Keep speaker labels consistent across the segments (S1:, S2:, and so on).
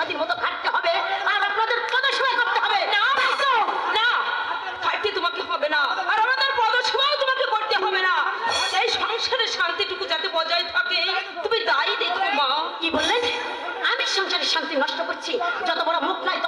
S1: বৃহস্পতির মতো খাটতে হবে আর আপনাদের পদসেবা করতে হবে।
S2: না না খাইতে তোমাকে হবে না আর আমাদের পদসেবাও তোমাকে করতে হবে না। এই সংসারের শান্তিটুকু যাতে বজায় থাকে তুমি দায়ী দেখো মা।
S1: কি বললেন? আমি সংসারের শান্তি নষ্ট করছি। যত বড় মুখ নাই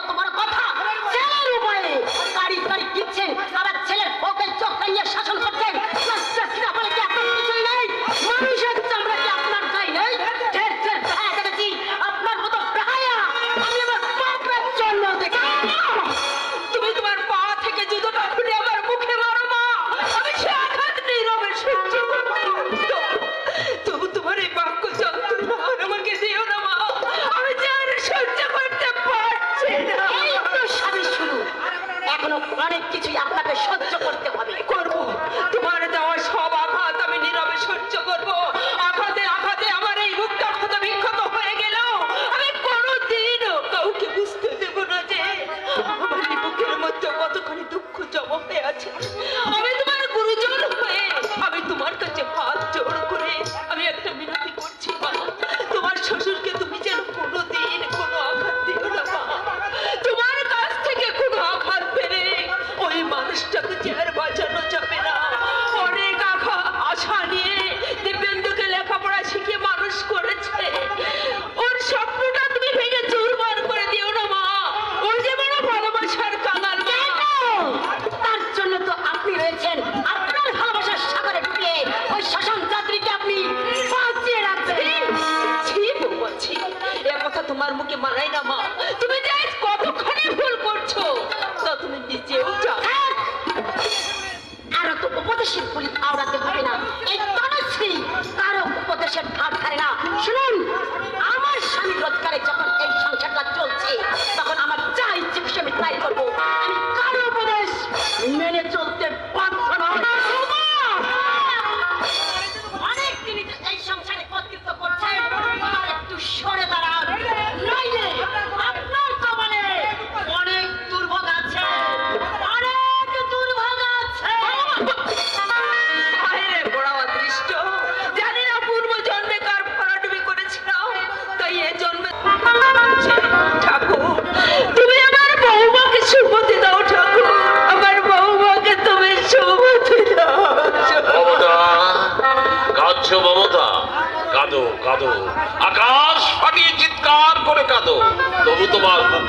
S2: তোমার মুখে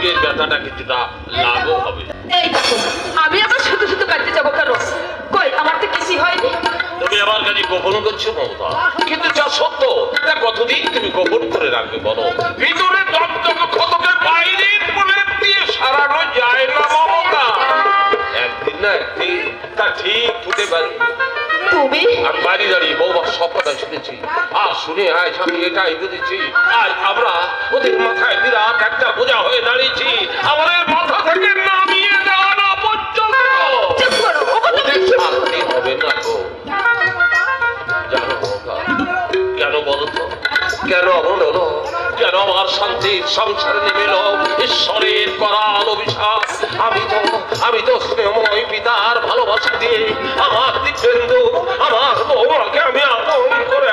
S2: বুকের
S3: ব্যথাটা কিছুটা লাঘব হবে।
S2: এই দেখো আমি আবার শুধু শুধু কাটতে যাব কেন? কই আমার তো কিছুই হয়নি।
S3: তুমি আমার কাছে গোপন করছ মমতা। কিন্তু যা সত্য তা কতদিন তুমি গোপন করে রাখবে বলো? ভিতরে দমদম ক্ষতকে বাইরে প্রলেপ দিয়ে সারানো যায় না মমতা। একদিন না একদিন তা ঠিক ফুটে পারবে
S2: তুমি?
S3: আমি বাড়ি দাঁড়িয়ে বৌমার সব কথা শুনেছি। আর শুনে আজ আমি এটাই বুঝেছি। আজ আমরা ওদের মাথায় বিরাট একটা বোঝা হয়ে দাঁড়িয়েছি। আমাদের মাথা থেকে নামিয়ে দেওয়া না পর্যন্ত।
S2: চুপ করো ও কথা
S3: ওদের শান্তি হবে না গো। জানো কেন বলো তো? কেন কেন আমার শান্তির সংসার নেমে এলো? ঈশ্বরের করাল অভিশাপ। আমি তো আমি তো স্নেহময় পিতার ভালোবাসা দিয়ে আমার দিব্যেন্দু আমার বৌমাকে আমি আপন করে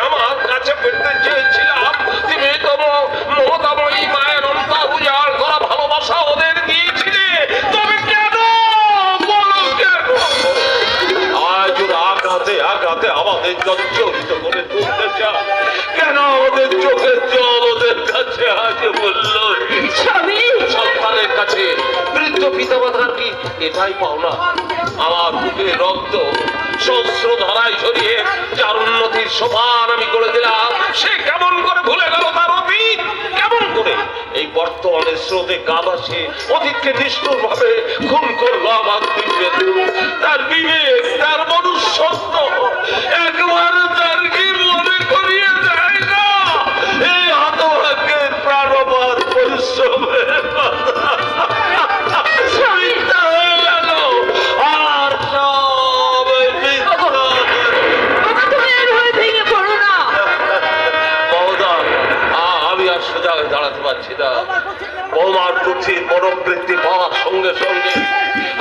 S3: এটাই পাও না। আমার বুকে রক্ত, সহস্র ধারায় ঝরিয়ে যার উন্নতির সোপান আমি করে দিলাম। সে কেমন করে ভুলে গেল তার অতীত? কেমন করে? এই বর্তমানের স্রোতে গা ভাসে অতীতকে নিষ্ঠুর ভাবে খুন করল আমার তার বিবেক, তার মনুষ্যত্ব। পাচ্ছি না বোমার কুচির মনোবৃত্তি পাওয়ার সঙ্গে সঙ্গে।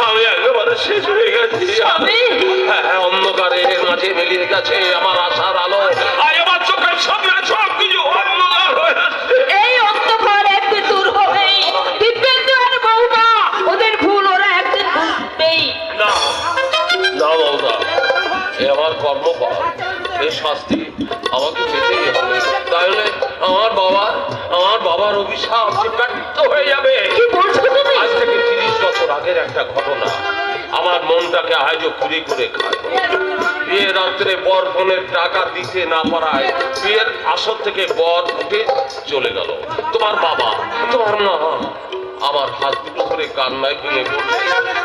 S3: আমি একেবারে শেষ হয়ে গেছি। হ্যাঁ, হ্যাঁ অন্ধকারে মাঝে মিলিয়ে গেছে আমার আশার আলো। আমার চোখের সামনে সব কিছু অন্ধকার হয়ে
S2: এই অন্ধকার ওদের ভুল ওরা একদিন বুঝবেই। না আমার কর্মফল। এই শাস্তি আমাকে পেতেই হবে।
S3: বাবার অভিশাপ যে ব্যর্থ হয়ে যাবে।
S2: কি বলছো তুমি?
S3: আজ থেকে তিরিশ বছর আগের একটা ঘটনা। আমার মনটাকে আজও কুড়ি করে খায়। বিয়ের রাত্রে বর বোনের টাকা দিতে না পারায় বিয়ের আসর থেকে বর উঠে চলে গেল। তোমার বাবা তোমার মা আমার হাত দুটো ধরে কান্নায় ভেঙে পড়ল।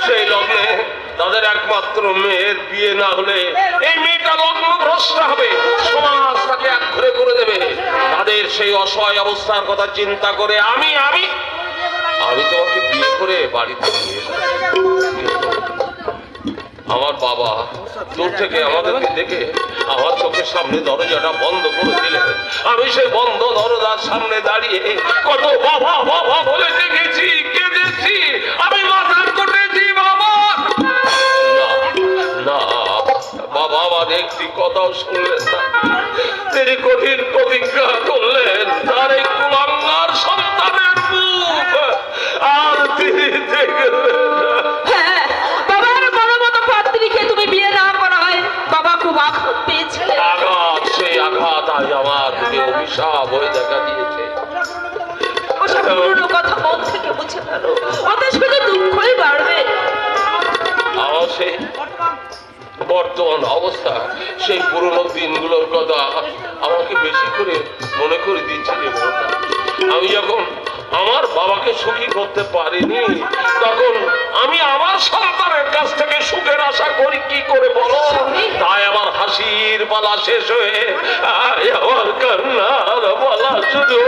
S3: সেই লগ্নে তাদের একমাত্র মেয়ের বিয়ে না হলে এই মেয়েটা লগ্ন ভ্রষ্ট হবে। সমাজ তাকে এক ঘরে করে দেবে। তাদের সেই অসহায় অবস্থার কথা চিন্তা করে আমি আমি আমি তোমাকে বিয়ে করে বাড়িতে নিয়ে আমার বাবা দূর থেকে আমাদেরকে দেখে আমার চোখের সামনে দরজাটা বন্ধ করে দিলেন। আমি সেই বন্ধ দরজার সামনে দাঁড়িয়ে কত বাবা বাবা বলে কথাও শুনলেন না। তিনি কঠিন প্রতিজ্ঞা করলেন তার এই কুলাঙ্গার সন্তানের মুখ। আর তিনি
S2: হ্যাঁ
S3: আমার অভিশাপ হয়ে দেখা দিয়েছে।
S2: কথা মন থেকে মুছে ফেলো। ওতে শুধু দুঃখই বাড়বে।
S3: বর্তমান অবস্থা, সেই পুরনো দিনগুলোর কথা আমাকে বেশি করে মনে করে দিচ্ছে রে আমি যখন আমার বাবাকে সুখী করতে পারিনি, তখন আমি আমার সন্তানের কাছ থেকে সুখের আশা করি, কি করে বলো? তাই আমার হাসির পালা শেষ হয়ে আমার কান্নার পালা বাবা